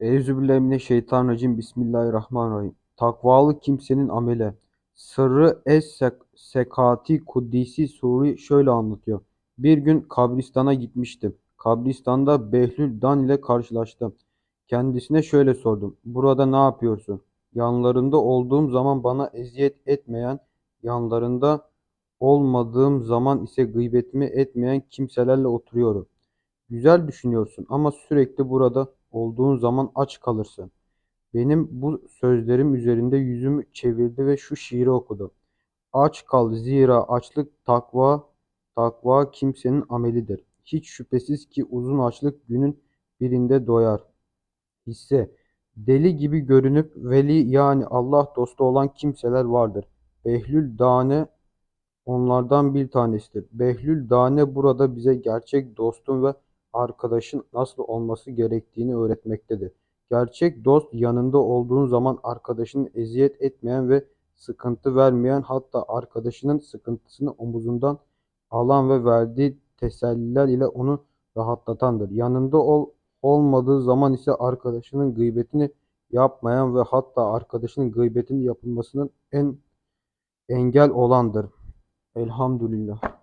Euzubillahimineşşeytanirracim. Bismillahirrahmanirrahim. Takvalı kimsenin ameli. Sırrı es sekati kuddisi suri şöyle anlatıyor. Bir gün kabristana gitmiştim. Kabristanda Behlül Dan ile karşılaştım. Kendisine şöyle sordum. Burada ne yapıyorsun? Yanlarında olduğum zaman bana eziyet etmeyen, yanlarında olmadığım zaman ise gıybetimi etmeyen kimselerle oturuyorum. Güzel düşünüyorsun ama sürekli burada olduğun zaman aç kalırsın. Benim bu sözlerim üzerinde yüzümü çevirdi ve şu şiiri okudu. Aç kal zira açlık takva, takva kimsenin amelidir. Hiç şüphesiz ki uzun açlık günün birinde doyar. Hisse, deli gibi görünüp veli yani Allah dostu olan kimseler vardır. Behlül Dane onlardan bir tanesidir. Behlül Dane burada bize gerçek dostun ve arkadaşın nasıl olması gerektiğini öğretmektedir. Gerçek dost yanında olduğun zaman arkadaşını eziyet etmeyen ve sıkıntı vermeyen hatta arkadaşının sıkıntısını omuzundan alan ve verdiği teselliler ile onu rahatlatandır. Yanında ol, olmadığı zaman ise arkadaşının gıybetini yapmayan ve hatta arkadaşının gıybetini yapılmasının en engel olandır. Elhamdülillah.